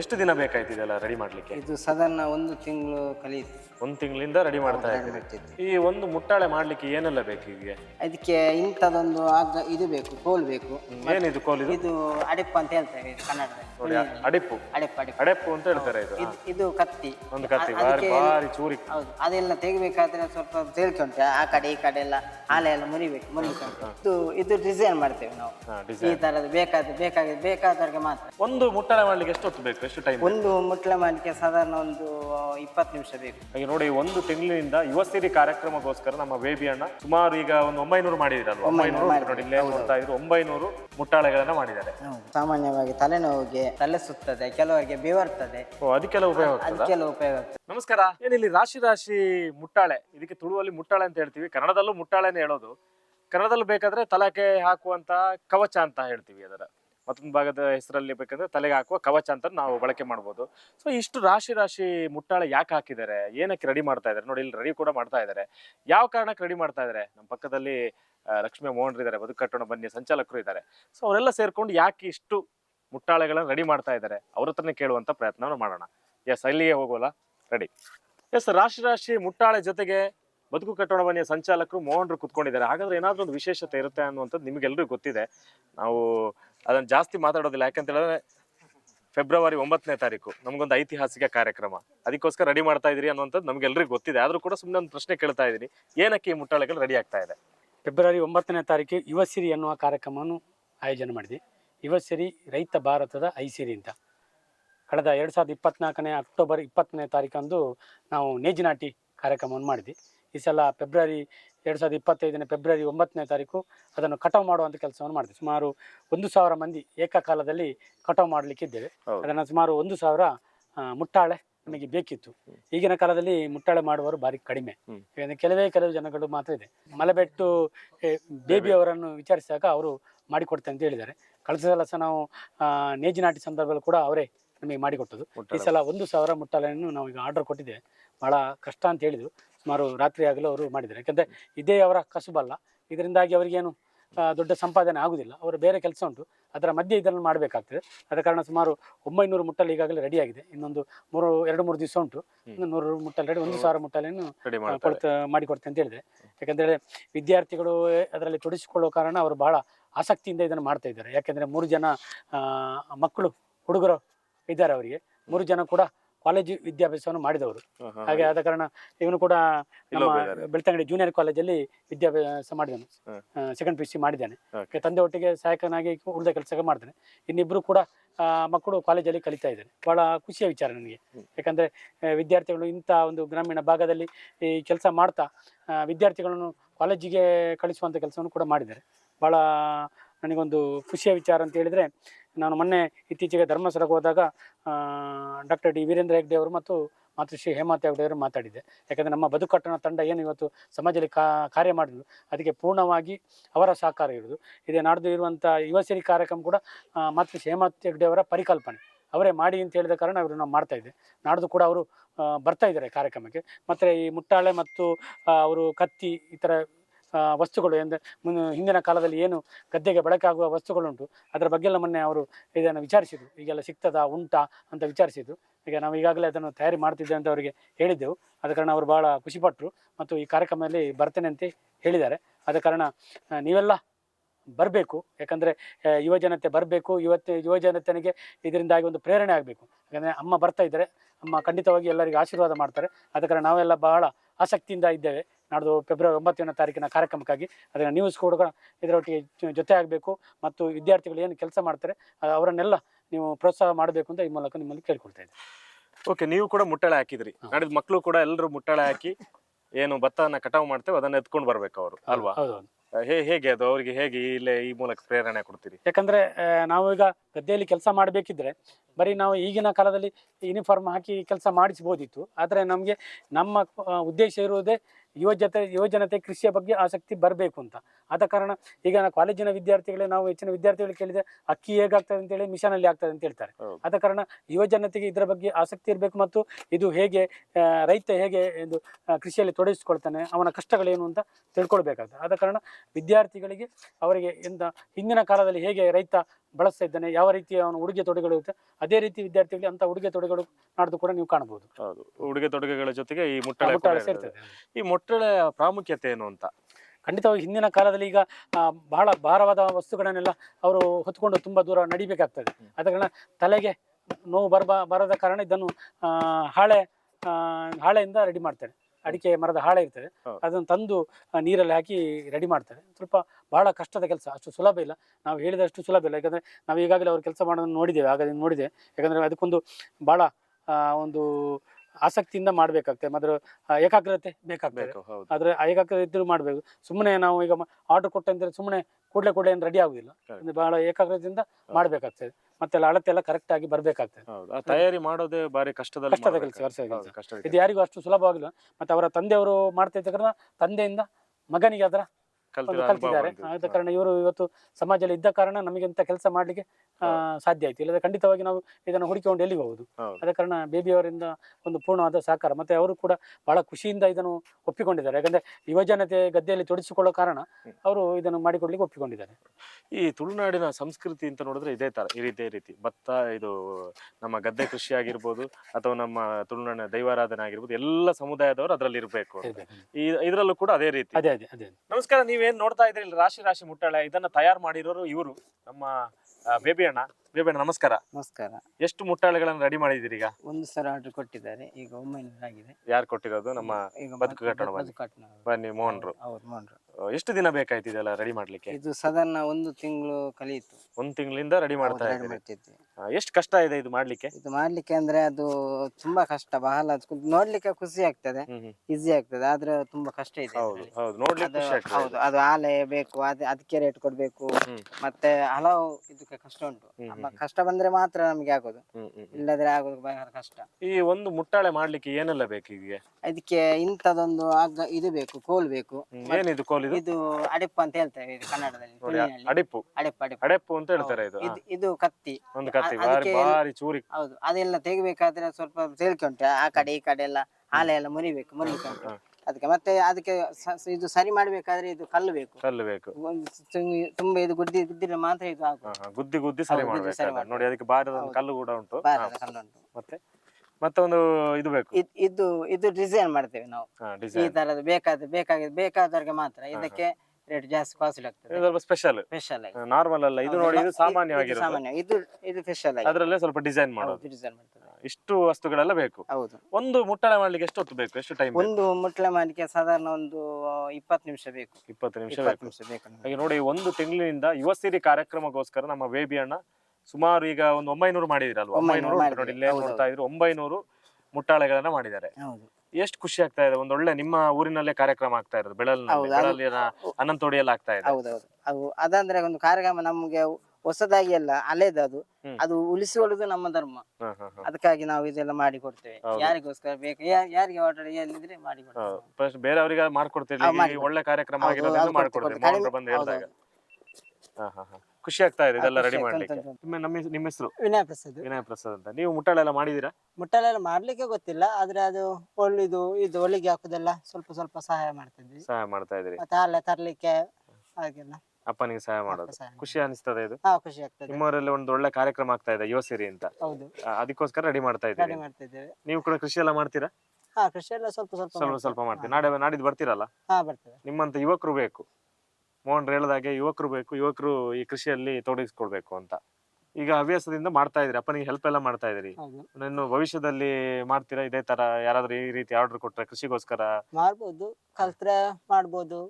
ಎಷ್ಟು ದಿನ ಬೇಕಾಯ್ತು ಇದೆಲ್ಲ ರೆಡಿ ಮಾಡ್ಲಿಕ್ಕೆ? ಇದು ಸಾಧಾರಣ ಒಂದು ತಿಂಗಳು ಕಲಿಯಿತು ಒಂದು ತಿಂಗಳಿಂದ ರೆಡಿ ಮಾಡ್ತಾ ಇದ್ದೀರಿ. ಈ ಒಂದು ಮುಟ್ಟಾಳೆ ಮಾಡ್ಲಿಕ್ಕೆ ಏನೆಲ್ಲ ಬೇಕು ಈಗ ಅದಕ್ಕೆ ಇಂಥದೊಂದು ಆಗ ಇದು ಬೇಕು ಕೋಲ್ ಬೇಕು. ಏನಿದು ಕೋಲ್ ಇದು? ಇದು ಅಡೆಪ್ಪು ಅಂತ ಹೇಳ್ತಾರೆ ಕನ್ನಡದಲ್ಲಿ. ನೋಡಿ ಅಡಿಪ್ಪು. ಅಡೆಪ್ಪು ಅಡೆಪ್ಪು. ಅಡೆಪ್ಪು ಅಂತ ಹೇಳ್ತಾರೆ ಇದು. ಇದು ಇದು ಕತ್ತಿ. ಒಂದು ಕತ್ತಿ ಅ- ಬಾರಿ ಅದಕ್ಕೆ ಬಾರಿ ಚೂರಿ. ಹೌದು ಅದೆಲ್ಲ ತೆಗಿಬೇಕಾದ್ರೆ ಸ್ವಲ್ಪ ತೇಲ್ಕೆ ಉಂಟು. ಆ ಕಡೆ ಈ ಕಡೆ ಎಲ್ಲ ಆಲೆ ಎಲ್ಲ ಮುರಿಬೇಕು ಮುರಿಬೇಕು ಇದು ಇದು ಡಿಸೈನ್ ಮಾಡ್ತೇವೆ ನಾವು. ಹಾ ಈ ತರದ್ದು ಬೇಕಾದ ಬೇಕಾಗಿದ್ದು ಬೇಕಾದವ್ರಿಗೆ ಮಾತ್ರ. ಒಂದು ಮುಟ್ಟಳೆ ಮಾಡ್ಲಿಕ್ಕೆ ಎಷ್ಟು ಹೊತ್ತು ಬೇಕು? ಎಷ್ಟು ಟೈಮ್ ಒಂದು ಮುಟ್ಟಳೆ ಮಾಡ್ಲಿಕ್ಕೆ ಸಾಧಾರಣ ಒಂದು ಇಪ್ಪತ್ತು ನಿಮಿಷ ಬೇಕು. ಹಾಗೆ ನೋಡಿ ಒಂದು ತಿಂಗಳಿನಿಂದ ಯುವ ಸಿರಿ ಕಾರ್ಯಕ್ರಮಕ್ಕೋಸ್ಕರ ನಮ್ಮ ಬೇಬಿ ಅಣ್ಣ ಸುಮಾರು ಈಗ ಒಂದು ಒಂಬೈನೂರು ಮಾಡಿದಿರಲ್ವ? ಒಂಬೈನೂರು ನೋಡಿ ಇಲ್ಲೇ ನೋಡ್ತಾ ಇದ್ರು. ಒಂಬೈನೂರು ಮುಟ್ಟಾಳೆಗಳನ್ನ ಮಾಡಿದ್ದಾರೆ. ಸಾಮಾನ್ಯವಾಗಿ ತಲೆನೋವಿಗೆ ತಲೆ ಸುತ್ತದೆ ಕೆಲವರಿಗೆ ಬೆವರ್ತದೆ. ಓ ಅದಕ್ಕೆಲ್ಲ ಉಪಯೋಗ ಆಗ್ತದಾ? ಅದಕ್ಕೆಲ್ಲ ಉಪಯೋಗ ಆಗ್ತದೆ. ನಮಸ್ಕಾರ. ಏನಿಲ್ಲಿ ರಾಶಿ ರಾಶಿ ಮುಟ್ಟಾಳೆ ಇದಕ್ಕೆ ತುಳುವಲ್ಲಿ ಮುಟ್ಟಾಳೆ ಅಂತ ಹೇಳ್ತೀವಿ. ಕನ್ನಡದಲ್ಲೂ ಮುಟ್ಟಾಳೆನೇ ಹೇಳೋದು. ಕನ್ನಡದಲ್ಲೂ ಬೇಕಾದ್ರೆ ತಲೆಗೆ ಹಾಕುವಂತ ಕವಚ ಅಂತ ಹೇಳ್ತೀವಿ ಅದರ. ಮತ್ತೊಂದು ಭಾಗದ ಹೆಸರಲ್ಲಿ ಬೇಕಂದ್ರೆ ತಲೆಗೆ ಹಾಕುವ ಕವಚ ಅಂತ ನಾವು ಬಳಕೆ ಮಾಡ್ಬೋದು. ಸೊ ಇಷ್ಟು ರಾಶಿ ರಾಶಿ ಮುಟ್ಟಾಳೆ ಯಾಕೆ ಹಾಕಿದ್ದಾರೆ? ಏನಕ್ಕೆ ರೆಡಿ ಮಾಡ್ತಾ ಇದ್ದಾರೆ? ನೋಡಿ ಇಲ್ಲಿ ರೆಡಿ ಕೂಡ ಮಾಡ್ತಾ ಇದ್ದಾರೆ. ಯಾವ ಕಾರಣಕ್ಕೆ ರೆಡಿ ಮಾಡ್ತಾ ಇದ್ದಾರೆ? ನಮ್ಮ ಪಕ್ಕದಲ್ಲಿ ಆ, ಲಕ್ಷ್ಮೀ ಮೋಹನ್ ಇದ್ದಾರೆ ಬದುಕು ಕಟ್ಟೋಣ ಬನ್ನಿ ಸಂಚಾಲಕರು ಇದ್ದಾರೆ. ಸೊ ಅವರೆಲ್ಲ ಸೇರ್ಕೊಂಡು ಯಾಕೆ ಇಷ್ಟು ಮುಟ್ಟಾಳೆಗಳನ್ನ ರೆಡಿ ಮಾಡ್ತಾ ಇದ್ದಾರೆ. ಅವ್ರ ಹತ್ರನೇ ಕೇಳುವಂತ ಪ್ರಯತ್ನವನ್ನು ಮಾಡೋಣ. ಎಸ್ ಅಲ್ಲಿಗೆ ಹೋಗೋಲ್ಲ. ರೆಡಿ ಎಸ್ ರಾಶಿ ರಾಶಿ ಮುಟ್ಟಾಳೆ ಜೊತೆಗೆ ಬದುಕು ಕಟ್ಟೋಣ ಬನ್ನಿಯ ಸಂಚಾಲಕರು ಮೋಹನ್ರು ಕುತ್ಕೊಂಡಿದ್ದಾರೆ. ಹಾಗಾದ್ರೆ ಏನಾದ್ರೂ ಒಂದು ವಿಶೇಷತೆ ಇರುತ್ತೆ ಅನ್ನುವಂಥದ್ದು ನಿಮಗೆಲ್ಲರಿಗೂ ಗೊತ್ತಿದೆ. ನಾವು ಅದನ್ನು ಜಾಸ್ತಿ ಮಾತಾಡೋದಿಲ್ಲ. ಯಾಕಂತ ಹೇಳಿದ್ರೆ ಫೆಬ್ರವರಿ ಒಂಬತ್ತನೇ ತಾರೀಕು ನಮಗೊಂದು ಐತಿಹಾಸಿಕ ಕಾರ್ಯಕ್ರಮ. ಅದಕ್ಕೋಸ್ಕರ ರೆಡಿ ಮಾಡ್ತಾ ಇದ್ರಿ ಅನ್ನುವಂಥದ್ದು ಗೊತ್ತಿದೆ. ಆದರೂ ಕೂಡ ಸುಮ್ಮನೆ ಒಂದು ಪ್ರಶ್ನೆ ಕೇಳ್ತಾ ಇದ್ದೀನಿ ಏನಕ್ಕೆ ಈ ಮುಟ್ಟಾಳೆಗಳು ರೆಡಿ ಆಗ್ತಾ ಇದೆ? ಫೆಬ್ರವರಿ ಒಂಬತ್ತನೇ ತಾರೀಕು ಯುವ ಸಿರಿ ಎನ್ನುವ ಕಾರ್ಯಕ್ರಮವನ್ನು ಆಯೋಜನೆ ಮಾಡಿದ್ವಿ. ಯುವಸಿರಿ ರೈತ ಭಾರತದ ಐಸಿರಿ ಅಂತ. ಕಳೆದ ಎರಡು ಸಾವಿರದ ಇಪ್ಪತ್ನಾಲ್ಕನೇ ಅಕ್ಟೋಬರ್ ಇಪ್ಪತ್ತನೇ ತಾರೀಕಂದು ನಾವು ನೇಜಿನಾಟಿ ಕಾರ್ಯಕ್ರಮವನ್ನು ಮಾಡಿದ್ವಿ. ಈ ಸಲ ಫೆಬ್ರವರಿ ಎರಡು ಸಾವಿರದ ಇಪ್ಪತ್ತೈದನೇ ಫೆಬ್ರವರಿ ಒಂಬತ್ತನೇ ತಾರೀಕು ಅದನ್ನು ಕಟಾವು ಮಾಡುವಂಥ ಕೆಲಸವನ್ನು ಮಾಡಿದ್ವಿ. ಸುಮಾರು ಒಂದು ಸಾವಿರ ಮಂದಿ ಏಕಕಾಲದಲ್ಲಿ ಕಟಾವು ಮಾಡಲಿಕ್ಕಿದ್ದೇವೆ. ಅದನ್ನು ಸುಮಾರು ಒಂದು ಸಾವಿರ ಮುಟ್ಟಾಳೆ ನಮಗೆ ಬೇಕಿತ್ತು. ಈಗಿನ ಕಾಲದಲ್ಲಿ ಮುಟ್ಟಾಳೆ ಮಾಡುವವರು ಭಾರಿ ಕಡಿಮೆ. ಕೆಲವೇ ಕೆಲವು ಜನಗಳು ಮಾತ್ರ ಇದೆ. ಮಲೆಬೆಟ್ಟು ಬೇಬಿ ಅವರನ್ನು ವಿಚಾರಿಸಿದಾಗ ಅವರು ಮಾಡಿಕೊಡ್ತೇನೆ ಅಂತ ಹೇಳಿದ್ದಾರೆ. ಕಳೆದ ಸಲ ಸಹ ನಾವು ನೇಜು ನೇಜಿನಾಟಿ ಸಂದರ್ಭದಲ್ಲಿ ಕೂಡ ಅವರೇ ನಮಗೆ ಮಾಡಿಕೊಟ್ಟದ್ದು. ಈ ಸಲ ಒಂದು ಸಾವಿರ ಮುಟ್ಟಾಲೆಯನ್ನು ನಾವು ಈಗ ಆರ್ಡರ್ ಕೊಟ್ಟಿದ್ದೆ ಬಹಳ ಕಷ್ಟ ಅಂತ ಹೇಳಿದರು. ಸುಮಾರು ರಾತ್ರಿ ಆಗಲು ಅವರು ಮಾಡಿದ್ದಾರೆ. ಯಾಕಂದರೆ ಇದೇ ಅವರ ಕಸುಬಲ್ಲ ಇದರಿಂದಾಗಿ ಅವರಿಗೇನು ದೊಡ್ಡ ಸಂಪಾದನೆ ಆಗುದಿಲ್ಲ. ಅವರು ಬೇರೆ ಕೆಲಸ ಉಂಟು. ಅದರ ಮಧ್ಯೆ ಇದನ್ನು ಮಾಡಬೇಕಾಗ್ತದೆ. ಅದ ಕಾರಣ ಸುಮಾರು ಒಂಬೈನೂರು ಮುಟ್ಟಲು ಈಗಾಗಲೇ ರೆಡಿ ಆಗಿದೆ. ಇನ್ನೊಂದು ಮೂರು ಎರಡು ಮೂರು ದಿವಸ ಉಂಟು. ನೂರು ಮುಟ್ಟಲು ರೆಡಿ ಒಂದು ಸಾವಿರ ಮುಟ್ಟಲೆಯನ್ನು ಕೊಡ್ತಾ ಮಾಡಿಕೊಡ್ತೇನೆ ಅಂತ ಹೇಳಿದೆ. ಯಾಕಂತೇಳಿ ವಿದ್ಯಾರ್ಥಿಗಳು ಅದರಲ್ಲಿ ತೊಡಿಸಿಕೊಳ್ಳೋ ಕಾರಣ ಅವರು ಬಹಳ ಆಸಕ್ತಿಯಿಂದ ಇದನ್ನು ಮಾಡ್ತಾ ಇದ್ದಾರೆ. ಯಾಕೆಂದರೆ ಮೂರು ಜನ ಮಕ್ಕಳು ಹುಡುಗರು ಇದ್ದಾರೆ ಅವರಿಗೆ. ಮೂರು ಜನ ಕೂಡ ಕಾಲೇಜು ವಿದ್ಯಾಭ್ಯಾಸವನ್ನು ಮಾಡಿದವರು. ಹಾಗೆ ಆದ ಕಾರಣ ಇವನು ಕೂಡ ನಮ್ಮ ಬೆಳ್ತಂಗಡಿ ಜೂನಿಯರ್ ಕಾಲೇಜಲ್ಲಿ ವಿದ್ಯಾಭ್ಯಾಸ ಮಾಡಿದ್ದಾನೆ. ಸೆಕೆಂಡ್ ಪಿ ಸಿ ಮಾಡಿದ್ದಾನೆ. ತಂದೆ ಒಟ್ಟಿಗೆ ಸಹಾಯಕನಾಗಿ ಉಳಿದ ಕೆಲಸ ಮಾಡ್ತಾನೆ. ಇನ್ನಿಬ್ರು ಕೂಡ ಆ, ಮಕ್ಕಳು ಕಾಲೇಜಲ್ಲಿ ಕಲಿತಾ ಇದ್ದಾರೆ. ಬಹಳ ಖುಷಿಯ ವಿಚಾರ ನನಗೆ. ಯಾಕಂದ್ರೆ ವಿದ್ಯಾರ್ಥಿಗಳು ಇಂಥ ಒಂದು ಗ್ರಾಮೀಣ ಭಾಗದಲ್ಲಿ ಈ ಕೆಲಸ ಮಾಡ್ತಾ ವಿದ್ಯಾರ್ಥಿಗಳನ್ನು ಕಾಲೇಜಿಗೆ ಕಳಿಸುವಂಥ ಕೆಲಸವನ್ನು ಕೂಡ ಮಾಡಿದ್ದಾರೆ. ಭಾಳ ನನಗೊಂದು ಖುಷಿಯ ವಿಚಾರ ಅಂತ ಹೇಳಿದರೆ, ನಾನು ಮೊನ್ನೆ ಇತ್ತೀಚೆಗೆ ಧರ್ಮಸ್ಥಳಕ್ಕೆ ಹೋದಾಗ ಡಾಕ್ಟರ್ ಡಿ ವೀರೇಂದ್ರ ಹೆಗ್ಡೆ ಅವರು ಮತ್ತು ಮಾತೃಶ್ರೀ ಹೇಮಾವತಿ ಹೆಗ್ಡೆ ಅವರು ಮಾತಾಡಿದೆ ಯಾಕಂದರೆ ನಮ್ಮ ಬದುಕಟ್ಟಣ ತಂಡ ಏನು ಇವತ್ತು ಸಮಾಜದಲ್ಲಿ ಕಾರ್ಯ ಮಾಡಿದ್ರು ಅದಕ್ಕೆ ಪೂರ್ಣವಾಗಿ ಅವರ ಸಹಕಾರ ಇರೋದು ಇದೇ ನಾಡ್ದು ಇರುವಂಥ ಯುವಸಿರಿ ಕಾರ್ಯಕ್ರಮ ಕೂಡ ಮಾತೃಶ್ರೀ ಹೇಮಾವತಿ ಹೆಗ್ಡೆ ಅವರ ಪರಿಕಲ್ಪನೆ. ಅವರೇ ಮಾಡಿ ಅಂತ ಹೇಳಿದ ಕಾರಣ ಅವರು ನಾವು ಮಾಡ್ತಾ ಇದ್ದೆ. ನಾಡ್ದು ಕೂಡ ಅವರು ಬರ್ತಾ ಇದ್ದಾರೆ ಕಾರ್ಯಕ್ರಮಕ್ಕೆ. ಮತ್ತು ಈ ಮುಟ್ಟಾಳೆ ಮತ್ತು ಅವರು ಕತ್ತಿ ಈ ಥರ ವಸ್ತುಗಳು ಎಂದರೆ ಹಿಂದಿನ ಕಾಲದಲ್ಲಿ ಏನು ಗದ್ದೆಗೆ ಬಳಕೆಯಾಗುವ ವಸ್ತುಗಳುಂಟು, ಅದರ ಬಗ್ಗೆ ಎಲ್ಲ ಮೊನ್ನೆ ಅವರು ಇದನ್ನು ವಿಚಾರಿಸಿದ್ರು. ಈಗೆಲ್ಲ ಸಿಗ್ತದಾ, ಉಂಟಾ ಅಂತ ವಿಚಾರಿಸಿದ್ರು. ಈಗ ನಾವು ಈಗಾಗಲೇ ಅದನ್ನು ತಯಾರಿ ಮಾಡ್ತಿದ್ದೆ ಅಂತ ಅವರಿಗೆ ಹೇಳಿದ್ದೆವು. ಆದ ಕಾರಣ ಅವರು ಭಾಳ ಖುಷಿಪಟ್ಟರು ಮತ್ತು ಈ ಕಾರ್ಯಕ್ರಮದಲ್ಲಿ ಬರ್ತೇನೆ ಅಂತ ಹೇಳಿದ್ದಾರೆ. ಆದ ಕಾರಣ ನೀವೆಲ್ಲ ಬರಬೇಕು. ಯಾಕಂದರೆ ಯುವಜನತೆ ಬರಬೇಕು. ಇವತ್ತು ಯುವಜನತೆನಿಗೆ ಇದರಿಂದಾಗಿ ಒಂದು ಪ್ರೇರಣೆ ಆಗಬೇಕು. ಯಾಕಂದರೆ ಅಮ್ಮ ಬರ್ತಾ ಇದ್ದಾರೆ. ಅಮ್ಮ ಖಂಡಿತವಾಗಿ ಎಲ್ಲರಿಗೂ ಆಶೀರ್ವಾದ ಮಾಡ್ತಾರೆ. ಆದ ಕಾರಣ ನಾವೆಲ್ಲ ಬಹಳ ಆಸಕ್ತಿಯಿಂದ ಇದ್ದೇವೆ. ನಾಡ್ದು ಫೆಬ್ರವರಿ ಒಂಬತ್ತನೇ ತಾರೀಕಿನ ಕಾರ್ಯಕ್ರಮಕ್ಕಾಗಿ. ಅದನ್ನು ನ್ಯೂಸ್ ಕೂಡ ಇದರೊಟ್ಟಿಗೆ ಜೊತೆ ಆಗಬೇಕು. ಮತ್ತು ವಿದ್ಯಾರ್ಥಿಗಳು ಏನು ಕೆಲಸ ಮಾಡ್ತಾರೆ ಅವರನ್ನೆಲ್ಲ ನೀವು ಪ್ರೋತ್ಸಾಹ ಮಾಡಬೇಕು ಅಂತ ಈ ಮೂಲಕ ನಿಮ್ಮಲ್ಲಿ ಕೇಳ್ಕೊಳ್ತಾ ಇದ್ದೀನಿ. ಓಕೆ ನೀವು ಕೂಡ ಮುಟ್ಟಳೆ ಹಾಕಿದ್ರಿ. ನಾಡಿದ ಮಕ್ಕಳು ಕೂಡ ಎಲ್ಲರೂ ಮುಟ್ಟಳೆ ಹಾಕಿ ಏನು ಭತ್ತವನ್ನು ಕಟಾವು ಮಾಡ್ತೇವೆ ಅದನ್ನ ಎತ್ಕೊಂಡು ಬರಬೇಕು ಅವರು ಅಲ್ವಾ? ಹೌದೌದು ಹೇ, ಹೇಗೆ ಅದು? ಅವರಿಗೆ ಹೇಗೆ ಇಲ್ಲೇ ಈ ಮೂಲಕ ಪ್ರೇರಣೆ ಕೊಡ್ತೀರಿ? ಯಾಕಂದ್ರೆ ನಾವು ಈಗ ಗದ್ದೆಯಲ್ಲಿ ಕೆಲಸ ಮಾಡಬೇಕಿದ್ರೆ, ಬರೀ ನಾವು ಈಗಿನ ಕಾಲದಲ್ಲಿ ಯೂನಿಫಾರ್ಮ್ ಹಾಕಿ ಕೆಲಸ ಮಾಡಿಸ್ಬೋದಿತ್ತು. ಆದರೆ ನಮಗೆ ನಮ್ಮ ಉದ್ದೇಶ ಇರುವುದೇ ಯುವ ಜತೆ ಯುವ ಜನತೆ ಕೃಷಿಯ ಬಗ್ಗೆ ಆಸಕ್ತಿ ಬರಬೇಕು ಅಂತ. ಆದ ಕಾರಣ ಈಗ ನಾವು ಕಾಲೇಜಿನ ವಿದ್ಯಾರ್ಥಿಗಳೇ ನಾವು ಹೆಚ್ಚಿನ ವಿದ್ಯಾರ್ಥಿಗಳು ಕೇಳಿದ್ರೆ ಅಕ್ಕಿ ಹೇಗಾಗ್ತದೆ ಅಂತೇಳಿ ಮಿಷನಲ್ಲಿ ಆಗ್ತದೆ ಅಂತ ಹೇಳ್ತಾರೆ. ಆದ ಕಾರಣ ಯುವ ಜನತೆಗೆ ಇದರ ಬಗ್ಗೆ ಆಸಕ್ತಿ ಇರಬೇಕು ಮತ್ತು ಇದು ಹೇಗೆ ರೈತ ಹೇಗೆ ಎಂದು ಕೃಷಿಯಲ್ಲಿ ತೊಡಗಿಸ್ಕೊಳ್ತಾನೆ ಅವನ ಕಷ್ಟಗಳೇನು ಅಂತ ತಿಳ್ಕೊಳ್ಬೇಕಾಗ್ತದೆ. ಆದ ಕಾರಣ ವಿದ್ಯಾರ್ಥಿಗಳಿಗೆ ಅವರಿಗೆ ಎಂತ ಹಿಂದಿನ ಕಾಲದಲ್ಲಿ ಹೇಗೆ ರೈತ ಬಳಸ್ತಾ ಇದ್ದಾನೆ ಯಾವ ರೀತಿಯ ಅವನು ಉಡುಗೆ ತೊಡುಗೆಗಳು ಇರುತ್ತೆ ಅದೇ ರೀತಿ ವಿದ್ಯಾರ್ಥಿಗಳಿಗೆ ಅಂತ ಉಡುಗೆ ತೊಡುಗೆಗಳು ನಾಡ್ದು ಕೂಡ ನೀವು ಕಾಣಬಹುದು. ಹೌದು ಉಡುಗೆ ತೊಡುಗೆಗಳ ಜೊತೆಗೆ ಈ ಮೊಟ್ಟೆ ಕೂಡ ಮುಟ್ಟಾಳ ಇರ್ತದೆ. ಸೇರ್ತದೆ. ಈ ಮೊಟ್ಟಳೆಯ ಪ್ರಾಮುಖ್ಯತೆ ಏನು ಅಂತ? ಖಂಡಿತವಾಗಿ ಹಿಂದಿನ ಕಾಲದಲ್ಲಿ ಈಗ ಆ, ಬಹಳ ಭಾರವಾದ ವಸ್ತುಗಳನ್ನೆಲ್ಲ ಅವರು ಹೊತ್ಕೊಂಡು ತುಂಬಾ ದೂರ ನಡಿಬೇಕಾಗ್ತದೆ. ಆದ ಕಾರಣ ತಲೆಗೆ ನೋವು ಬರಬ ಬರದ ಕಾರಣ ಇದನ್ನು ಆ, ಹಾಳೆ ಆ, ಹಾಳೆಯಿಂದ ರೆಡಿ ಮಾಡ್ತಾರೆ. ಅಡಿಕೆ ಮರದ ಹಾಳೆ ಇರ್ತದೆ. ಅದನ್ನು ತಂದು ನೀರಲ್ಲಿ ಹಾಕಿ ರೆಡಿ ಮಾಡ್ತಾರೆ. ಸ್ವಲ್ಪ ಬಹಳ ಕಷ್ಟದ ಕೆಲಸ ಅಷ್ಟು ಸುಲಭ ಇಲ್ಲ. ನಾವು ಹೇಳಿದಷ್ಟು ಸುಲಭ ಇಲ್ಲ. ಯಾಕಂದರೆ ನಾವು ಈಗಾಗಲೇ ಅವ್ರು ಕೆಲಸ ಮಾಡೋದನ್ನು ನೋಡಿದ್ದೇವೆ ಆಗ ನೋಡಿದೆ ಯಾಕಂದ್ರೆ ಅದಕ್ಕೊಂದು ಭಾಳ ಒಂದು ಆಸಕ್ತಿಯಿಂದ ಮಾಡಬೇಕಾಗ್ತದೆ. ಮಾತ್ರ ಏಕಾಗ್ರತೆ ಬೇಕಾಗ್ತದೆ. ಬೇಕು ಹೌದು. ಆದ್ರೆ ಏಕಾಗ್ರತೆ ಇದ್ರೂ ಮಾಡಬೇಕು. ಸುಮ್ಮನೆ ನಾವು ಈಗ ಆರ್ಡರ್ ಕೊಟ್ಟಂದ್ರೆ ಸುಮ್ಮನೆ ಕೂಡಲೇ ಕೂಡಲೇ ಏನು ರೆಡಿ ಆಗುದಿಲ್ಲ. ಅಂದ್ರೆ ಬಹಳ ಏಕಾಗ್ರತೆಯಿಂದ ಮಾಡಬೇಕಾಗ್ತದೆ. ಮತ್ತೆ ಅಳತೆ ಎಲ್ಲ ಕರೆಕ್ಟ್ ಆಗಿ ಬರ್ಬೇಕಾಗ್ತದೆ. ಹೌದು. ಆ ತಯಾರಿ ಮಾಡೋದೇ ಬಾರಿ ಕಷ್ಟದ. ಕಷ್ಟದ ಕೆಲಸ. ಇದು ಯಾರಿಗೂ ಅಷ್ಟು ಸುಲಭವಾಗಿಲ್ಲ. ಮತ್ತೆ ಅವರ ತಂದೆಯವರು ಮಾಡ್ತಾ ಇದ್ದ ಕಾರಣ ತಂದೆಯಿಂದ ಮಗನಿಗೆ ಅದರ ಕಲ್ತಿರೋ ಅನುಭವ ಕಲ್ತಿದ್ದಾರೆ. ಬಂದಿದೆ. ಆದ ಕಾರಣ ಇವರು ಇವತ್ತು ಸಮಾಜದಲ್ಲಿ ಇದ್ದ ಕಾರಣ ನಮಗೆ ಇಂಥ ಕೆಲಸ ಮಾಡ್ಲಿಕ್ಕೆ ಆ, ಸಾಧ್ಯ ಆಯ್ತು. ಇಲ್ಲದ್ರೆ ಖಂಡಿತವಾಗಿ ನಾವು ಇದನ್ನು ಹುಡುಕಿಕೊಂಡು ಎಲ್ಲಿಗೆ ಹೋಗುದು ಹೌದು. ಆದ ಕಾರಣ ಬೇಬಿ ಅವರಿಂದ ಒಂದು ಪೂರ್ಣವಾದ ಸಹಕಾರ. ಮತ್ತೆ ಅವರು ಕೂಡ ಬಹಳ ಖುಷಿಯಿಂದ ಇದನ್ನು ಒಪ್ಪಿಕೊಂಡಿದ್ದಾರೆ. ಯಾಕಂದ್ರೆ ಯುವಜನತೆ ಗದ್ದೆಯಲ್ಲಿ ತೊಡಗಿಸಿಕೊಳ್ಳೋ ಕಾರಣ ಅವರು ಇದನ್ನು ಮಾಡಿಕೊಡ್ಲಿಕ್ಕೆ ಒಪ್ಪಿಕೊಂಡಿದ್ದಾರೆ. ಈ ತುಳುನಾಡಿನ ಸಂಸ್ಕೃತಿ ಅಂತ ನೋಡಿದ್ರೆ ಇದೇ ತರ ಇದೇ ರೀತಿ ರೀತಿ. ಭತ್ತ ಇದು ನಮ್ಮ ಗದ್ದೆ ಕೃಷಿ ಆಗಿರ್ಬೋದು ಅಥವಾ ನಮ್ಮ ತುಳುನಾಡಿನ ದೈವಾರಾಧನೆ ಆಗಿರ್ಬೋದು ಎಲ್ಲ ಸಮುದಾಯದವರು ಅದರಲ್ಲಿ ಇರಬೇಕು ಇದರಲ್ಲೂ ಕೂಡ ಅದೇ ರೀತಿ. ಅದೇ ಅದೇ ಅದೇ. ನಮಸ್ಕಾರ ನೀವೇನ್ ನೋಡ್ತಾ ಇದ್ರಿ? ಇಲ್ಲಿ ರಾಶಿ ರಾಶಿ ಮುಟ್ಟಾಳೆ. ಇದನ್ನ ತಯಾರು ಮಾಡಿರೋರು ಇವರು. ನಮ್ಮ ಬೇಬಿ ಅಣ್ಣ. ಬೇಬಿ ಅಣ್ಣ ನಮಸ್ಕಾರ. ನಮಸ್ಕಾರ. ಎಷ್ಟು ಮುಟ್ಟಾಳೆಗಳನ್ನ ರೆಡಿ ಮಾಡಿದಿರಿ ಈಗ? ಒಂದು ಸಲ ಆರ್ಡರ್ ಕೊಟ್ಟಿದ್ದಾರೆ. ಈಗ ಒಮ್ಮೆ ಆಗಿದೆ ಯಾರು ಕೊಟ್ಟಿರೋದು? ನಮ್ಮ ಈಗ ಬದುಕು ಕಟ್ಟಡ ಬನ್ನಿ. ಮೋಹನ್ ಕಟ್ಟೋಣ. ಬನ್ನಿ ಮೋಹನ್ರು. ಹೌದು ಮಾಡ್ರು ಎಷ್ಟು ದಿನ ಬೇಕಾಯ್ತು ಇದೆಲ್ಲ ರೆಡಿ ಮಾಡ್ಲಿಕ್ಕೆ? ಇದು ಸಾಧಾರಣ ಒಂದು ತಿಂಗಳು ಕಲಿಯಿತು. ಒಂದ್ ತಿಂಗಳಿಂದ ರೆಡಿ ಮಾಡ್ತಾ ಇದ್ದೀವಿ ಇದ್ದೀರಿ. ಮಾಡ್ತಿದ್ವಿ. ಆ, ಎಷ್ಟು ಕಷ್ಟ ಇದೆ ಇದು ಮಾಡ್ಲಿಕ್ಕೆ? ಇದು ಮಾಡ್ಲಿಕ್ಕೆ ಅಂದ್ರೆ ಅದು ತುಂಬಾ ಕಷ್ಟ ಬಹಳ ಅದು ನೋಡ್ಲಿಕ್ಕೆ ಖುಷಿ ಆಗ್ತದೆ. ಈಸಿ ಆಗ್ತದೆ ಆದ್ರೆ ತುಂಬಾ ಕಷ್ಟ ಇದೆ ಹೌದು ಇದ್ರಲ್ಲಿ. ಹೌದು ನೋಡ್ಲಿಕ್ಕೆ ಅದು ಖುಷಿ ಆಗ್ತದೆ ಹೌದು ಅದು ಆಲೆ ಬೇಕು ಅದ್ ಅದಕ್ಕೆ ರೇಟ್ ಕೊಡ್ಬೇಕು ಮತ್ತೆ ಹಲವು ಇದಕ್ಕೆ ಕಷ್ಟ ಉಂಟು. ಅಮ್ಮ ಕಷ್ಟ ಬಂದ್ರೆ ಮಾತ್ರ ನಮ್ಗೆ ಆಗೋದು. ಹ್ಮ್ ಹ್ಮ್ ಹ್ಮ್. ಇಲ್ಲದ್ರೆ ಆಗೋದು ಬಹಳ ಕಷ್ಟ. ಈ ಒಂದು ಮುಟ್ಟಾಳೆ ಮಾಡ್ಲಿಕ್ಕೆ ಏನೆಲ್ಲ ಬೇಕು ಈಗ ಅದಕ್ಕೆ ಇಂಥದೊಂದು ಆಗ ಇದು ಬೇಕು ಕೋಲ್ ಬೇಕು. ಏನಿದು ಕೋಲ್ ಇದು? ಇದು ಅಡೆಪ್ಪು ಅಂತ ಹೇಳ್ತೇವೆ ಇದು ಕನ್ನಡದಲ್ಲಿ ನೋಡಿ ತುಳುವಿನಲ್ಲಿ. ಅಡಿಪ್ಪು. ಅಡೆಪ್ಪು ಅಡೆಪ್ಪು. ಅಡೆಪ್ಪು ಅಂತ ಹೇಳ್ತಾರೆ ಇದು ಇದು ಇದು ಕತ್ತಿ. ಒಂದು ಕತ್ತಿ ಅ- ಬಾರಿ ಅದಕ್ಕೆ ಬಾರಿ ಚೂರಿ. ಹೌದು ಅದೆಲ್ಲ ತೆಗಿಬೇಕಾದ್ರೆ ಸ್ವಲ್ಪ ಸೇರಿಕೆ ಉಂಟು. ಆ ಕಡೆ ಈ ಕಡೆ ಎಲ್ಲ ಹಾಲೆ ಎಲ್ಲ ಮುರಿಬೇಕು ಮುರಿಲಿಕ್ಕೆ ಉಂಟು. ಅದಕ್ಕೆ ಮತ್ತೆ ಅದಕ್ಕೆ ಸ- ಸ- ಇದು ಸರಿ ಮಾಡ್ಬೇಕಾದ್ರೆ ಇದು ಕಲ್ಲು ಬೇಕು ಕಲ್ಲು ಬೇಕು ಒಂದು ತುಂಬಾ ಇದು ಗುದ್ದಿ ಗುದ್ದಿದ್ರೆ ಮಾತ್ರ ಇದು ಹಾ, ಗುದ್ದಿ ಗುದ್ದಿ ಸರಿ ಹೌದು, ಗುದ್ದಿ ಸರಿ ಮಾಡ್ಬೇಕಾದ್ರೆ ನೋಡಿ ಅದಕ್ಕೆ ಬಾರದ ಒಂದು ಕಲ್ಲು ಕೂಡ ಉಂಟು. ಬಾರದ ಕಲ್ಲು ಉಂಟು. ಮತ್ತೆ ಮತ್ತೊಂದು ಒಂದು ಇದು ಬೇಕು. ಇದ್- ಇದು ಇದು ಡಿಸೈನ್ ಮಾಡ್ತೇವೆ ನಾವು. ಈ ತರದ ತರದ್ದು ಬೇಕಾದ ಬೇಕಾಗಿದೆ ಬೇಕಾದವ್ರಿಗೆ ಮಾತ್ರ. ಇದಕ್ಕೆ ರೇಟ್ ಜಾಸ್ತಿ ಕಾಸ್ಟ್ಲಿ ಆಗ್ತದೆ. ಸ್ವಲ್ಪ ಸ್ಪೆಷಲ್ ಸ್ಪೆಷಲ್ ಆಗಿ. ನಾರ್ಮಲ್ ಅಲ್ಲ. ಇದು ನೋಡಿ ಇದು ಇದು ಸಾಮಾನ್ಯವಾಗಿರೋದು ಸಾಮಾನ್ಯ. ಇದು ಇದು ಸ್ಪೆಷಲ್ ಆಗಿ. ಅದರಲ್ಲೇ ಸ್ವಲ್ಪ ಡಿಸೈನ್ ಮಾಡೋದು. ಡಿಸೈನ್ ಮಾಡ್ತದೆ. ಇಷ್ಟು ವಸ್ತುಗಳೆಲ್ಲ ಬೇಕು. ಹೌದು. ಒಂದು ಮುಟ್ಟಳೆ ಮಾಡ್ಲಿಕ್ಕೆ ಎಷ್ಟು ಹೊತ್ತು ಬೇಕು? ಎಷ್ಟು ಟೈಮ್ ಒಂದು ಮುಟ್ಟಳೆ ಮಾಡ್ಲಿಕ್ಕೆ ಸಾಧಾರಣ ಒಂದು ಇಪ್ಪತ್ತು ನಿಮಿಷ ಬೇಕು. ಇಪ್ಪತ್ತು ನಿಮಿಷ ಇಪ್ಪತ್ತು ಬೇಕು. ನಿಮಿಷ ಬೇಕು ನಮ್ಗೆ. ಹಾಗೆ ನೋಡಿ ಒಂದು ತಿಂಗಳಿನಿಂದ ಯುವ ಸಿರಿ ಕಾರ್ಯಕ್ರಮಕ್ಕೋಸ್ಕರ ನಮ್ಮ ಬೇಬಿ ಅಣ್ಣ ಸುಮಾರು ಈಗ ಒಂದು ಒಂಬೈನೂರು ಮಾಡಿದಿರಲ್ವಾ? ಒಂಬೈನೂರು ಒಂಬೈನೂರು ನೋಡಿ. ಇಲ್ಲೇ ಹೌದು, ನೋಡ್ತಾ ಇದ್ರು. ಒಂಬೈನೂರು ಮುಟ್ಟಾಳೆಗಳನ್ನ ಮಾಡಿದ್ದಾರೆ. ಹೌದು. ಎಷ್ಟು ಖುಷಿ ಆಗ್ತಾ ಇದೆ ಒಳ್ಳೆ ನಿಮ್ಮ ಊರಿನಲ್ಲೇ ಕಾರ್ಯಕ್ರಮ ಆಗ್ತಾ ಇರೋದು ಬೆಳಲಿನಲ್ಲಿ ಹೌದು, ಅದು- ಬೆಳಲಿನ ಅನಂತೋಡಿಯಲ್ಲಿ ಆಗ್ತಾ ಇದೆ ಹೌದೌದು ಅದು ಅದಂದ್ರೆ ಒಂದು ಕಾರ್ಯಕ್ರಮ ನಮ್ಗೆ ಹೊಸದಾಗಿ ಅಲ್ಲ ಹಳೇದು ಅದು ಹ್ಮ್. ಅದು ಉಳಿಸಿಕೊಳ್ಳುದು ನಮ್ಮ ಧರ್ಮ ಹ, ಹ, ಹ. ಅದಕ್ಕಾಗಿ ನಾವು ಇದೆಲ್ಲ ಮಾಡಿ ಕೊಡ್ತೇವೆ ಹೌದು. ಯಾರಿಗೋಸ್ಕರ ಬೇಕು ಯಾ- ಯಾರಿಗೆ ಆರ್ಡರ್ ಮಾಡಿ ಹೌದು. ಕೊಡ್ತೇವೆ ಬೇರೆ ಬೇರೆಯವರಿಗೆ ಮಾಡ್ಕೊಡ್ತೀರಿ ಹಾ, ಈ ಮಾಡ್ಕೊಡ್ತೀವಿ. ಒಳ್ಳೆ ಕಾರ್ಯಕ್ರಮ ಹೌದು, ಆಗಿರೋದ್ರಿಂದ ಅದು ಮಾಡ್ಕೊಡ್ತೀರಿ ಕೊಡ್ತೀವಿ. ಮೋಹನ್ರು ಬಂದು ಹೌದು, ಹೇಳಿದಾಗ ಹಾ, ಹಾ, ಹಾ. ಖುಷಿ ಆಗ್ತಾ ಇದೆ ಇದೆಲ್ಲ ರೆಡಿ ಮಾಡ್ಲಿಕ್ಕೆ. ನಿಮ್ಮ ನಮ್ಮ ನಿಮ್ಮ ಹೆಸರು? ವಿನಯ ಪ್ರಸಾದ್ ವಿನಯ ಪ್ರಸಾದ್ ಅಂತ. ನೀವು ಮುಟ್ಟಾಳೆ ಎಲ್ಲ ಮಾಡಿದೀರಾ ಮುಟ್ಟಲೆಲ್ಲ ಮಾಡ್ಲಿಕ್ಕೆ ಗೊತ್ತಿಲ್ಲ ಆದ್ರೆ ಅದು ಒಳ್ಳಿದು ಇದು ಒಳಗೆ ಹಾಕುದೆಲ್ಲ ಸ್ವಲ್ಪ ಸ್ವಲ್ಪ ಸಹಾಯ ಮಾಡ್ತಿದ್ವಿ ಸಹಾಯ ಮಾಡ್ತಾ ಇದ್ರಿ ಮತ್ತೆ ಹಾಲೆ ತರ್ಲಿಕ್ಕೆ ಹಾಗೆಲ್ಲ. ಅಪ್ಪನಿಗೆ ಸಹಾಯ ಮಾಡೋದು. ಸಹಾಯ ಖುಷಿ ಅನಿಸ್ತದೆ ಇದು? ಹಾ ಖುಷಿ ಆಗ್ತದೆ. ನಿಮ್ಮವರಲ್ಲಿ ಒಂದು ಒಳ್ಳೆ ಕಾರ್ಯಕ್ರಮ ಆಗ್ತಾ ಇದೆ ಯೋಸಿರಿ ಸಿರಿ ಅಂತ. ಹೌದು. ಆ, ಅದಕ್ಕೋಸ್ಕರ ರೆಡಿ ಮಾಡ್ತಾ ರೆಡಿ ಮಾಡ್ತಾ ಮಾಡ್ತಿದ್ದೇವೆ ನೀವು ಕೂಡ ಕೃಷಿ ಎಲ್ಲ ಮಾಡ್ತೀರಾ? ಹಾ ಕೃಷಿ ಎಲ್ಲ ಸ್ವಲ್ಪ ಸ್ವಲ್ಪ ಸ್ವಲ್ಪ ಸ್ವಲ್ಪ ಮಾಡ್ತೀವಿ. ನಾಳೆ ನಾಡಿದ್ದು ಬರ್ತೀರಲ್ಲ? ಹಾ ಬರ್ತದೆ ನಿಮ್ಮಂತ ಯುವಕರು ಬೇಕು. ಮೋಹನ್ ಹೇಳಿದಾಗೆ ಯುವಕರು ಬೇಕು ಯುವಕರು ಈ ಕೃಷಿಯಲ್ಲಿ ತೊಡಗಿಸ್ಕೊಳ್ಬೇಕು ಅಂತ. ಈಗ ಹವ್ಯಾಸದಿಂದ ಮಾಡ್ತಾ ಇದ್ರಿ ಅಪ್ಪನಿಗೆ ಹೆಲ್ಪ್ ಎಲ್ಲ ಮಾಡ್ತಾ ಇದ್ರಿ ನಾನು ಭವಿಷ್ಯದಲ್ಲಿ ಮಾಡ್ತೀರಾ? ಇದೇ ತರ ಯಾರಾದ್ರೂ ಈ ರೀತಿ ಆರ್ಡರ್ ಕೊಟ್ರೆ ಕೃಷಿಗೋಸ್ಕರ? ಮಾಡ್ಬೋದು. ಕಲ್ತ್ರೆ ಮಾಡ್ಬೋದು.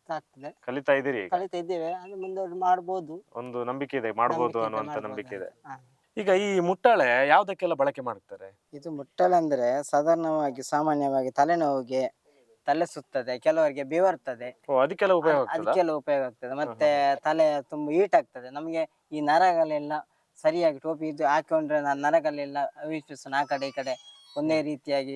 ಅಂತ ಆಗ್ತದೆ. ಕಲಿತಾ ಇದ್ದೀರಿ ಈಗ? ಕಲಿತಾ ಇದ್ದೇವೆ. ಅದು ಮುಂದೆ ಮಾಡ್ಬೋದು. ಒಂದು ನಂಬಿಕೆ ಇದೆ. ಮಾಡ್ಬೋದು ನಂಬಿಕೆ ಇದೆ, ಅನ್ನುವಂತ ಮಾಡ್ಬೋದು ನಂಬಿಕೆ ಇದೆ. ಹಾ. ಈಗ ಈ ಮುಟ್ಟಾಳೆ ಯಾವ್ದಕ್ಕೆಲ್ಲ ಬಳಕೆ ಮಾಡ್ತಾರೆ? ಇದು ಮುಟ್ಟಳೆ ಅಂದ್ರೆ ಸಾಧಾರಣವಾಗಿ ಸಾಮಾನ್ಯವಾಗಿ ತಲೆನೋವಿಗೆ ತಲೆ ಸುತ್ತದೆ ಕೆಲವರಿಗೆ ಬೆವರ್ತದೆ. ಓ ಅದಕ್ಕೆಲ್ಲ ಉಪಯೋಗ ಆಗ್ತದ? ಅದಕ್ಕೆಲ್ಲ ಉಪಯೋಗ ಆಗ್ತದೆ. ಮತ್ತೆ ತಲೆ ತುಂಬಾ ಹೀಟ್ ಆಗ್ತದೆ. ನಮಗೆ ಈ ನರಗಳೆಲ್ಲ ಸರಿಯಾಗಿ ಟೋಪಿ ಇದು ಹಾಕೊಂಡ್ರೆ ನ- ನರಗಳೆಲ್ಲ ವಿಶ್ಲೇಷಣೆ ಆ ಕಡೆ ಈ ಕಡೆ. ಒಂದೇ ರೀತಿಯಾಗಿ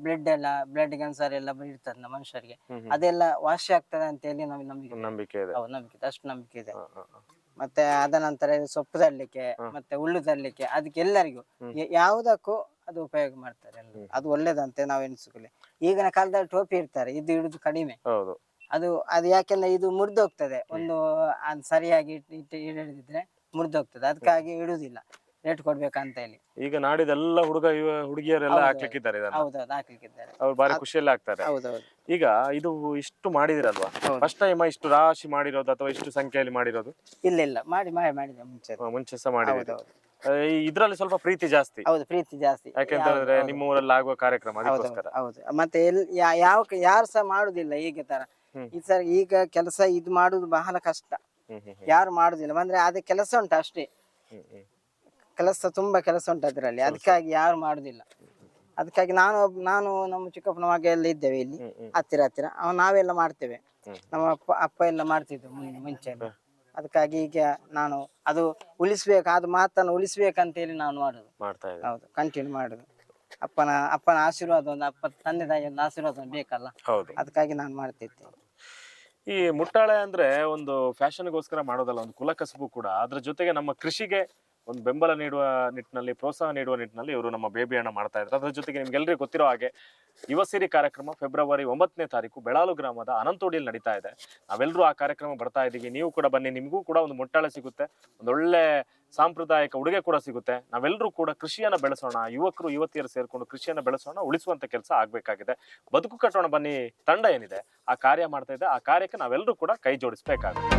ಬ್ಲಡ್ ಎಲ್ಲ ಬ್ಲಡ್ ಕ್ಯಾನ್ಸರ್ ಎಲ್ಲ ಇರ್ತದೆ ನಮ್ಮ ಮನುಷ್ಯರಿಗೆ. ಅದೆಲ್ಲ ವಾಸಿ ಆಗ್ತದೆ ಅಂತ ಹೇಳಿ ನಮಗೆ ನಂಬಿಕೆ. ನಂಬಿಕೆ ಇದೆ. ಹೌದು ನಂಬಿಕೆ ಇದೆ, ಅಷ್ಟು ನಂಬಿಕೆ ಇದೆ. ಹ, ಹ, ಹ. ಮತ್ತೆ ಅದ ನಂತರ ಇದು ಸೊಪ್ಪು ತರ್ಲಿಕ್ಕೆ ಮತ್ತೆ ಹುಲ್ಲು ತರ್ಲಿಕ್ಕೆ ಅದಕ್ಕೆ ಎಲ್ಲರಿಗೂ ಯ- ಯಾವುದಕ್ಕೂ ಅದು ಉಪಯೋಗ ಮಾಡ್ತಾರೆ ಎಲ್ಲರೂ. ಅದು ಒಳ್ಳೇದಂತೆ ನಾವು ಎಣಿಸ್ಕೊಳ್ಳಿ. ಈಗಿನ ಕಾಲದಲ್ಲಿ ಟೋಪಿ ಇರ್ತಾರೆ ಇದು ಹಿಡಿದು ಕಡಿಮೆ. ಹೌದು. ಅದು ಅದು ಯಾಕೆಂದ್ರೆ ಇದು ಮುರಿದೋಗ್ತದೆ. ಒಂದು ಅದ್ ಸರಿಯಾಗಿ ಇಟ್ಟು ಹಿಡಿದಿದ್ರೆ ಮುರಿದೋಗ್ತದೆ. ಅದಕ್ಕಾಗಿ ಇಡುದಿಲ್ಲ. ರೇಟ್ ಕೊಡ್ಬೇಕಂತ ಹೇಳಿ. ಈಗ ನಾಡಿದೆಲ್ಲ ಹುಡುಗ ಇವ- ಹುಡುಗಿಯರೆಲ್ಲ ಹೌದು. ಹಾಕ್ಲಿಕ್ಕಿದ್ದಾರೆ ಇದನ್ನ. ಹೌದೌದು ಹಾಕ್ಲಿಕ್ಕಿದ್ದಾರೆ. ಅವ್ರು ಬಾರಿ ಖುಷಿಯಲ್ಲಿ ಆಗ್ತಾರೆ ಹೌದೌದು. ಈಗ ಇದು ಇಷ್ಟು ಮಾಡಿದಿರಲ್ವಾ? ಹೌದು. ಫಸ್ಟ್ ಟೈಮ್ ಇಷ್ಟು ರಾಶಿ ಮಾಡಿರೋದು ಅಥವಾ ಇಷ್ಟು ಸಂಖ್ಯೆಯಲ್ಲಿ ಮಾಡಿರೋದು? ಇಲ್ಲ ಇಲ್ಲ. ಮಾಡಿ ಮಾಡಿ ಮಾಡಿದೆ ಮುಂಚೆ ಆ, ಮುಂಚೆ ಸಹ ಮಾಡಿರೋದು ಹೌದೌದು. ಇದ್ರಲ್ಲಿ ಸ್ವಲ್ಪ ಪ್ರೀತಿ ಜಾಸ್ತಿ. ಹೌದು ಪ್ರೀತಿ ಜಾಸ್ತಿ. ಯಾಕೆಂತಂದ್ರೆ ಹೌದು, ನಿಮ್ಮ ಊರಲ್ಲಿ ಆಗುವ ಕಾರ್ಯಕ್ರಮ ಹೌದು, ಅದಕ್ಕೋಸ್ಕರ. ಹೌದು. ಮತ್ತೆ ಎಲ್ ಯಾ- ಯಾವ ಯಾರು ಸಹ ಮಾಡುದಿಲ್ಲ ಈಗ ತರ. ಹ್ಮ್. ಈ ಸರ್ ಈಗ ಕೆಲಸ ಇದು ಮಾಡುದು ಬಹಳ ಕಷ್ಟ. ಹ್ಮ್ ಹ್ಮ್ ಹ್ಮ್. ಯಾರು ಮಾಡುದಿಲ್ಲ. ಅಂದ್ರೆ ಅದೇ ಕೆಲಸ ಉಂಟು ಅಷ್ಟೇ. ಹ್ಮ್ ಹ್ಮ್. ಕೆಲಸ ತುಂಬಾ ಕೆಲಸ ಉಂಟು ಅದರಲ್ಲಿ. ಅದಕ್ಕಾಗಿ ಯಾರು ಮಾಡುದಿಲ್ಲ. ಅದಕ್ಕಾಗಿ ನಾನು ಒಬ್- ನಾನು ನಮ್ಮ ಚಿಕ್ಕಪ್ಪನ ಮಗ ಎಲ್ಲ ಇದ್ದೇವೆ ಇಲ್ಲಿ. ಹ್ಮ್ ಹ್ಮ್. ಹತ್ತಿರ ಹತ್ತಿರ. ಅವ ನಾವೆಲ್ಲ ಮಾಡ್ತೇವೆ. ನಮ್ಮ ಅಪ್ಪ ಅಪ್ಪ ಎಲ್ಲ ಮಾಡ್ತಿದ್ರು ಮುಂ- ಮುಂಚೆ ಎಲ್ಲ. ಅದಕ್ಕಾಗಿ ಈಗ ನಾನು ಅದು ಉಳಿಸ್ಬೇಕು ಅದು ಮಾತನ್ನು ಉಳಿಸ್ಬೇಕಂತೇಳಿ ನಾನು ಮಾಡುದು. ಮಾಡ್ತಾ ಹೌದು ಕಂಟಿನ್ಯೂ ಮಾಡುದು. ಅಪ್ಪನ ಅಪ್ಪನ ಆಶೀರ್ವಾದ ಒಂದು ಅಪ್ಪ ತಂದೆ ತಾಯಿ ಒಂದು ಆಶೀರ್ವಾದ ಒಂದು ಬೇಕಲ್ಲ? ಹೌದು. ಅದಕ್ಕಾಗಿ ನಾನು ಮಾಡ್ತಿದ್ದೆ ಈ ಮುಟ್ಟಾಳೆ ಅಂದ್ರೆ ಒಂದು ಫ್ಯಾಷನ್ಗೋಸ್ಕರ ಮಾಡೋದಲ್ಲ ಒಂದು ಕುಲಕಸಬು ಕೂಡ. ಅದ್ರ ಜೊತೆಗೆ ನಮ್ಮ ಕೃಷಿಗೆ ಒಂದು ಬೆಂಬಲ ನೀಡುವ ನಿಟ್ಟಿನಲ್ಲಿ, ಪ್ರೋತ್ಸಾಹ ನೀಡುವ ನಿಟ್ಟಿನಲ್ಲಿ ಇವರು ನಮ್ಮ ಬೇಬಿ ಹಣ್ಣ ಮಾಡ್ತಾ ಇದ್ದಾರೆ. ಅದರ ಜೊತೆಗೆ ನಿಮ್ಗೆಲ್ಲರಿಗೂ ಗೊತ್ತಿರೋ ಹಾಗೆ ಯುವ ಸಿರಿ ಕಾರ್ಯಕ್ರಮ ಫೆಬ್ರವರಿ ಒಂಬತ್ತನೇ ತಾರೀಕು ಬೆಳಾಲು ಗ್ರಾಮದ ಅನಂತೋಡಿಯಲ್ಲಿ ನಡೀತಾ ಇದೆ. ನಾವೆಲ್ಲರೂ ಆ ಕಾರ್ಯಕ್ರಮ ಬರ್ತಾ ಇದ್ದೀವಿ. ನೀವು ಕೂಡ ಬನ್ನಿ. ನಿಮಗೂ ಕೂಡ ಒಂದು ಮುಟ್ಟಾಳೆ ಸಿಗುತ್ತೆ. ಒಂದೊಳ್ಳೆ ಸಾಂಪ್ರದಾಯಿಕ ಉಡುಗೆ ಕೂಡ ಸಿಗುತ್ತೆ. ನಾವೆಲ್ಲರೂ ಕೂಡ ಕೃಷಿಯನ್ನು ಬೆಳೆಸೋಣ. ಯುವಕರು, ಯುವತಿಯರು ಸೇರಿಕೊಂಡು ಕೃಷಿಯನ್ನು ಬೆಳೆಸೋಣ. ಉಳಿಸುವಂತ ಕೆಲಸ ಆಗಬೇಕಾಗಿದೆ. ಬದುಕು ಕಟ್ಟೋಣ ಬನ್ನಿ. ತಂಡ ಏನಿದೆ? ಆ ಕಾರ್ಯ ಮಾಡ್ತಾ ಇದೆ. ಆ ಕಾರ್ಯಕ್ಕೆ ನಾವೆಲ್ಲರೂ ಕೂಡ ಕೈ ಜೋಡಿಸ್ಬೇಕಾಗುತ್ತೆ.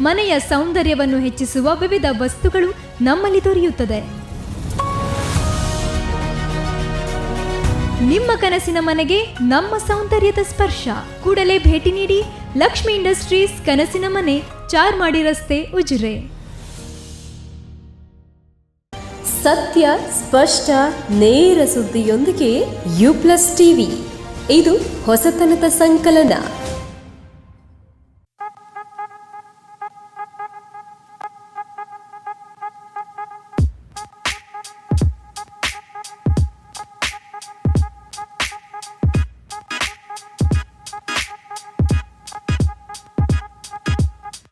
ಮನೆಯ ಸೌಂದರ್ಯವನ್ನು ಹೆಚ್ಚಿಸುವ ವಿವಿಧ ವಸ್ತುಗಳು ನಮ್ಮಲ್ಲಿ ದೊರೆಯುತ್ತದೆ. ನಿಮ್ಮ ಕನಸಿನ ಮನೆಗೆ ನಮ್ಮ ಸೌಂದರ್ಯದ ಸ್ಪರ್ಶ. ಕೂಡಲೇ ಭೇಟಿ ನೀಡಿ ಲಕ್ಷ್ಮಿ ಇಂಡಸ್ಟ್ರೀಸ್ ಕನಸಿನ ಮನೆ ಚಾರ್ಮಾಡಿ ರಸ್ತೆ, ಉಜಿರೆ. ಸತ್ಯ, ಸ್ಪಷ್ಟ, ನೇರ ಸುದ್ದಿಯೊಂದಿಗೆ ಯು ಪ್ಲಸ್ ಟಿವಿ. ಇದು ಹೊಸತನದ ಸಂಕಲನ.